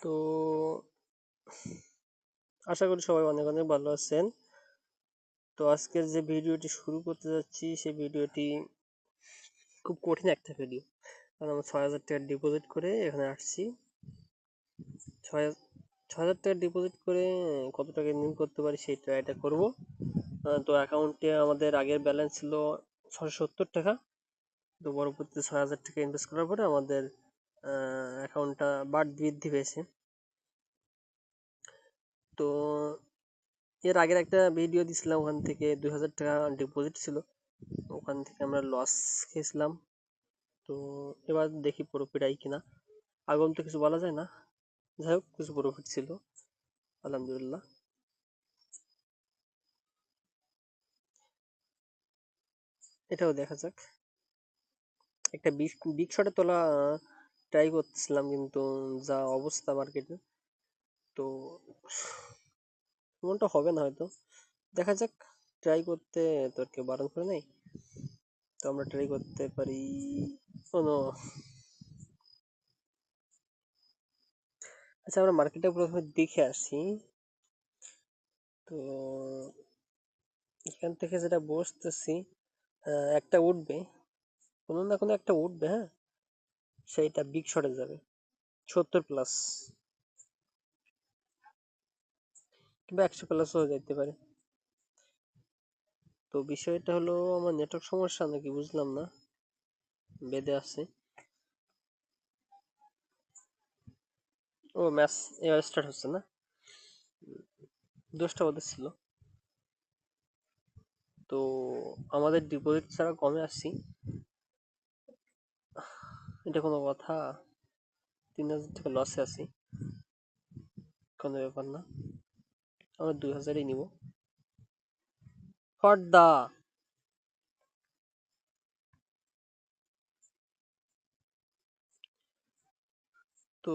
তো আশা করি সবাই অনেক অনেক ভালো আছেন। তো আজকের যে ভিডিওটি শুরু করতে যাচ্ছি, সেই ভিডিওটি খুব কঠিন একটা ভিডিও কারণ আমরা ছয় হাজার টাকা ডিপোজিট করে এখানে আসছি। ছয় হাজার টাকা ডিপোজিট করে কত টাকা ইনকাম করতে পারি সেই ট্রাইটা করব। তো অ্যাকাউন্টে আমাদের আগের ব্যালেন্স ছিল ছশো সত্তর টাকা। তো পরবর্তীতে ছয় হাজার টাকা ইনভেস্ট করার পরে আমাদের অ্যাকাউন্টটা বাড় বৃদ্ধি পেয়েছে। তো এর আগের একটা ভিডিও দিছিলাম ওখান থেকে, দুই হাজার টাকা ডিপোজিট ছিল। ওখান থেকে আমরা লস খেয়েছিলাম। তো এবার দেখি প্রফিট আই কিনা। আগম তো কিছু বলা যায় না। যাই হোক, কিছু প্রফিট ছিল। আলহামদুলিল্লাহ। এটাও দেখা যাক। একটা বিগ শটে তোলা ট্রাই করতেছিলাম কিন্তু যা অবস্থা মার্কেটে তো এমনটা হবে না হয়তো। দেখা যাক ট্রাই করতে তোর কেউ বারণ করে নেই? তো আমরা ট্রাই করতে পারি কোনো আচ্ছা আমরা মার্কেটে প্রথমে দেখে আসি। তো এখান থেকে যেটা বসতেছি একটা উঠবে। কোনো না কোনো একটা উঠবে হ্যাঁ? সেইটা বিগ শটে যাবে। সত্তর প্লাস কিংবা একশো প্লাসও যেতে পারে। তো বিষয়টা হলো, আমার নেটওয়ার্ক সমস্যা নাকি বুঝলাম না। বেঁধে আছে। ও ম্যাচ এবার স্টার্ট হচ্ছে না? দশটা ওদের ছিল। তো আমাদের ডিপোজিট ছাড়া কমে আসছি। এটা কোনো কথা। তিন হাজার টাকা লসে আছি। কোনো ব্যাপার না। আমরা দুই হাজারই নিব। ফর দা তো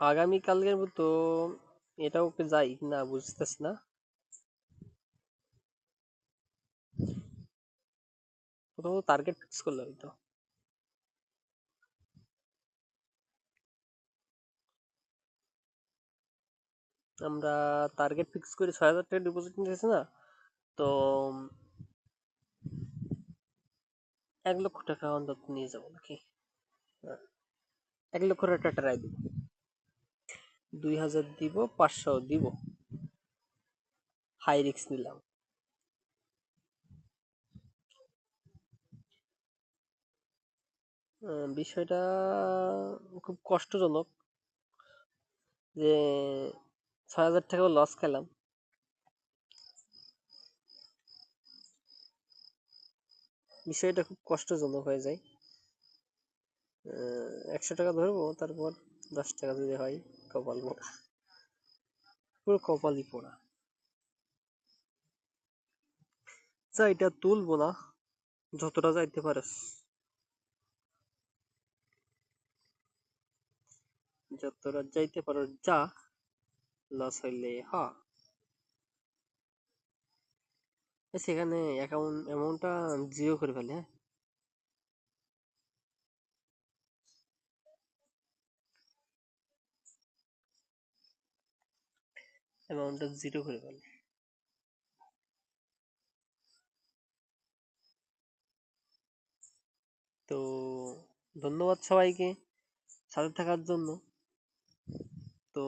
আগামী কালকের মতো এটাও ওকে যাই? না, বুঝতেছি না। কোথাও টার্গেট ফিক্স করলে হয়তো। আমরা টার্গেট ফিক্স করি ছয় হাজার টাকা ডিপোজিট নিতেছি না, তো এক লক্ষ টাকা অন্তত নিয়ে যাব নাকি? এক লক্ষ টাকা ট্রাই দিব। দুই হাজার দিব, পাঁচশো দিব। হাই রিক্স নিলাম। বিষয়টা খুব কষ্টজনক যে ছয় হাজার টাকাও লস খেলাম। বিষয়টা খুব কষ্টজনক হয়ে যায়। একশো টাকা ধরবো, তারপর দশ টাকা যদি হয়, কপাল পোড়া। পুরো কপালই পোড়া। যা এটা তুলবো না, যতটা যাইতে পারে। যতটা যাইতে পারো, যা লস হইলে, হ। সেখানে জিরো করে ফেলে হ্যাঁ? অ্যামাউন্টটা জিরো করে ফেলে। তো ধন্যবাদ সবাইকে সাথে থাকার জন্য। তো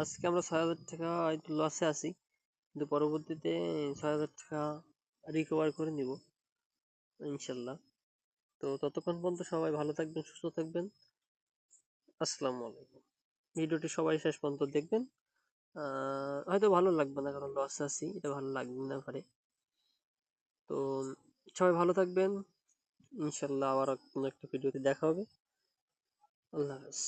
আজকে আমরা ছয় হাজার টাকা একটু লসে আছি। কিন্তু পরবর্তীতে ছয় হাজার টাকা রিকভার করে নিব, ইনশাল্লাহ। তো ততক্ষণ পর্যন্ত সবাই ভালো থাকবেন, সুস্থ থাকবেন। আসসালামু আলাইকুম। ভিডিওটি সবাই শেষ পর্যন্ত দেখবেন। হয়তো ভালো লাগবে না কারণ লস আছি, এটা ভালো লাগবে না পারে। তো সবাই ভালো থাকবেন। ইনশাল্লাহ আবার কোনো একটা ভিডিওতে দেখা হবে। আল্লাহ হাফেজ।